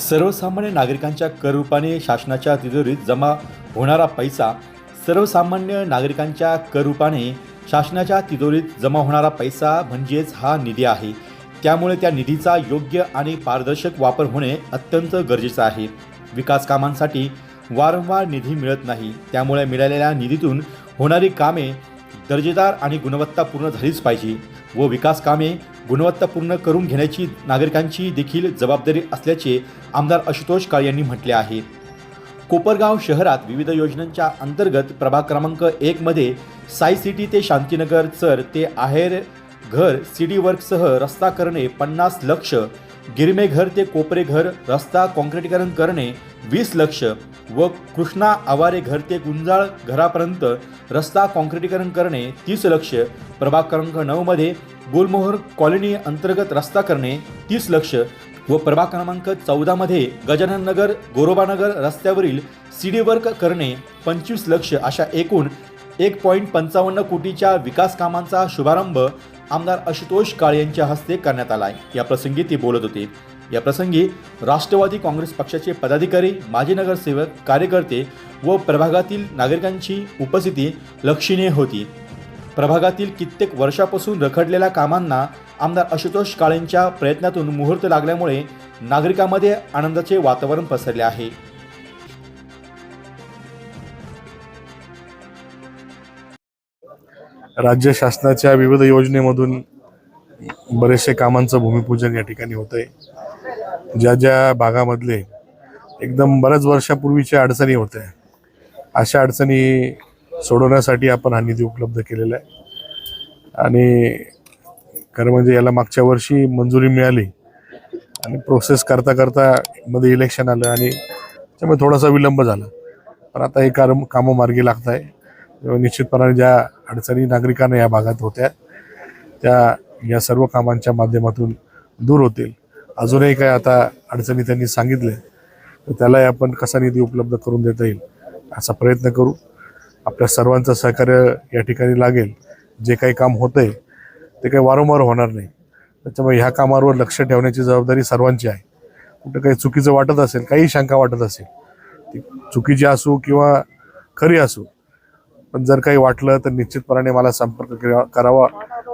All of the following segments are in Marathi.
सर्वसामान्य नागरिकांच्या कर रूपाने शासनाच्या तिजोरीत जमा होणारा पैसा सर्वसामान्य नागरिकांच्या कर रूपाने शासनाच्या तिजोरीत जमा होणारा पैसा म्हणजेच हा निधी आहे. त्यामुळे त्या निधीचा योग्य आणि पारदर्शक वापर होणे अत्यंत गरजेचं आहे. विकास कामांसाठी वारंवार निधी मिळत नाही. त्यामुळे मिळालेल्या निधीतून होणारी कामे दर्जेदार आणि गुणवत्तापूर्ण झालीच पाहिजे व विकास कामे गुणवत्तापूर्ण करून घेण्याची नागरिकांची देखील जबाबदारी असल्याचे आमदार आशुतोष काळे यांनी म्हटले आहे. कोपरगाव शहरात विविध योजनांच्या अंतर्गत प्रभाग क्रमांक एकमध्ये साई सिटी ते शांतीनगर चर ते आहेर घर सिटी वर्कसह रस्ता करणे पन्नास लक्ष गिरमे घर ते कोपरे घर रस्ता काँक्रीटीकरण करणे वीस लक्ष व कृष्णा आवारे घर ते गुंजाळ घरापर्यंत रस्ता काँक्रीटीकरण करणे तीस लक्ष प्रभाग क्रमांक नऊमध्ये गुलमोहर कॉलनी अंतर्गत रस्ता करणे तीस लक्ष व प्रभाग क्रमांक चौदामध्ये गजानन नगर गोरोबानगर रस्त्यावरील सीडी वर्क करणे पंचवीस लक्ष अशा एकूण एक पॉईंट पंचावन्न कोटीच्या विकास कामांचा शुभारंभ आमदार आशुतोष काळे यांच्या हस्ते करण्यात आला आहे या प्रसंगी ते बोलत होते. या प्रसंगी राष्ट्रवादी काँग्रेस पक्षाचे पदाधिकारी माजी नगरसेवक कार्यकर्ते व प्रभागातील नागरिकांची उपस्थिती लक्षणीय होती. प्रभागातील कित्येक वर्षापासून रखडलेल्या कामांना आमदार आशुतोष काळेंच्या प्रयत्नातून मुहूर्त लागल्यामुळे नागरिकांमध्ये आनंदाचे वातावरण पसरले आहे. राज्य शासनाच्या विविध योजनेमधून बरेचसे कामांचं भूमिपूजन या ठिकाणी होत आहे ज्या ज्या भागामधले एकदम बऱ्याच वर्षापूर्वीच्या अडचणी होत्या अशा अडचणी सोडवण्यासाठी आपण हा निधी उपलब्ध केलेला आहे. आणि खरं म्हणजे याला मागच्या वर्षी मंजुरी मिळाली आणि प्रोसेस करता करता मध्ये इलेक्शन आलं आणि त्यामुळे थोडासा विलंब झाला. पण आता हे कार कामं मार्गी लागत आहे निश्चितपणाने ज्या अडचणी नागरिकांना या भागात होत्या त्या या सर्व कामांच्या माध्यमातून दूर होतील. अजूनही काय आता अडचणी त्यांनी सांगितल्या तर त्यालाही आपण कसा निधी उपलब्ध करून देता येईल असा प्रयत्न करू. आपल्या सर्वांचं सहकार्य या ठिकाणी लागेल. जे काही काम होतंय ते काही वारंवार होणार नाही. त्याच्यामुळे ह्या कामावर लक्ष ठेवण्याची जबाबदारी सर्वांची आहे. कुठं काही चुकीचं वाटत असेल काही शंका वाटत असेल ती चुकीची असू किंवा खरी असो पण जर काही वाटलं तर निश्चितपणाने मला संपर्क करा- करावा.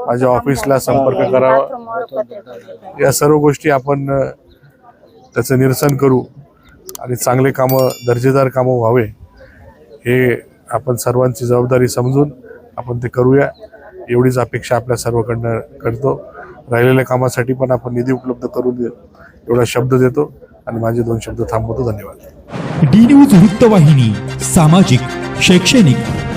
माझ्या ऑफिसला संपर्क करावा. या सर्व गोष्टी आपण त्याचं निरसन करू आणि चांगले कामं दर्जेदार कामं व्हावे हे आपण सर्वांची जबाबदारी समजून आपण ते करूया. एवढीच अपेक्षा आपल्या सर्वकडनं करतो. राहिलेल्या कामासाठी पण आपण निधी उपलब्ध करून देऊ. एवढा शब्द देतो आणि माझे दोन शब्द थांबवतो. धन्यवाद. डी न्यूज वृत्तवाहिनी सामाजिक शैक्षणिक.